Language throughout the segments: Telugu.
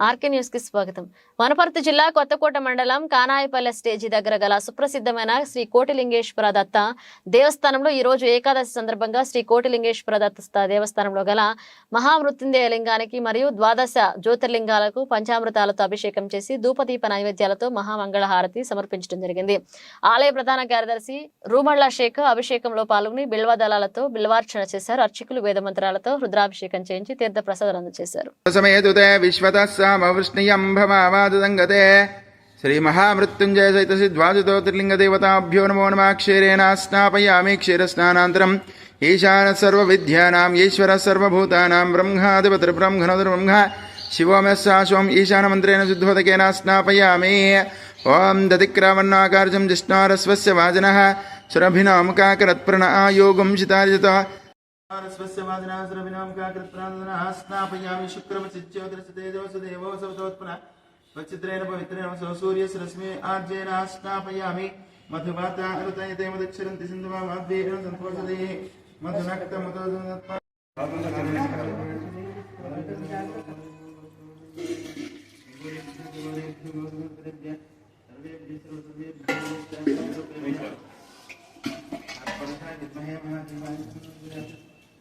ఆర్కే న్యూస్కి స్వాగతం. వనపర్తి జిల్లా కొత్తకోట మండలం కానాయపల్లె స్టేజీ దగ్గర గల సుప్రసిద్ధమైన శ్రీ కోటిలింగేశ్వర దత్త దేవస్థానంలో ఈ రోజు ఏకాదశి సందర్భంగా శ్రీ కోటిలింగేశ్వర దత్త దేవస్థానంలో గల మహామృత్యుంజయ లింగానికి మరియు ద్వాదశ జ్యోతిర్లింగాలకు పంచామృతాలతో అభిషేకం చేసి ధూపదీప నైవేద్యాలతో మహామంగళహారతి సమర్పించడం జరిగింది. ఆలయ ప్రధాన కార్యదర్శి రూమళ్ళ షేక్ అభిషేకంలో పాల్గొని బిల్వదళాలతో బిల్వార్చన చేశారు. అర్చకులు వేదమంత్రాలతో రుద్రాభిషేకం చేయించి తీర్థ ప్రసాదాలు అందజేశారు సమేతుతే విశ్వతः సామవృష్ణియం భవావాదుదంగతే శ్రీమహామృత్యుంజయ సహిత సిద్ధ్వాజుతోతిర్లింగదేవతాభ్యో నమో నమ క్షీరేణ స్నాపయామి క్షీరస్నానాంతరం ఈశాన సర్వవిద్యానాం ఈశ్వర సర్వభూతానాం బ్రహ్మాధిపతిర్బ్రహ్మణోర్బ్రహ్మ శివోమ్యస్సాశ్వం ఈశానమంత్రేణ శుద్ధోదకేన స్నాపయామి ఓం దతిక్రావన్నాకార్జం జిష్ణారస్వస్య వాజనः సురభినాముకాకరత్ప్రణ ఆయోగం శితార్జిత स्वस्य वादनासुरभिनां काकृत्रादनः स्नापयामि शुक्रमचिज्योतिरसतेजोसुदेवो सवतोत्पन्नः स्वचित्रेण पवित्रेण सो सूर्यस्य रश्मि आर्जेन स्नापयामि मधुवाता ऋतयते मदक्षरन्ति सिन्धुवा माद्वेन सम्पोषते मधुनक्तमतो ఓం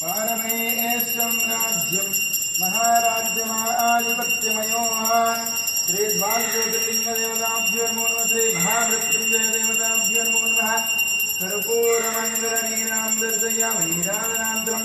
పారమేశ్వం రాజ్యం మహారాజ్యమాధిపత్యమయో శ్రీ ద్వాజ్యోతిర్లింగ దేవతాభ్యో నమో నమః శ్రీ మహామృత్యుంజయ దేవతాభ్యో నమో నమః కర్పూరమంగళ నీరాం దర్శయామి నీరాజనాంతరం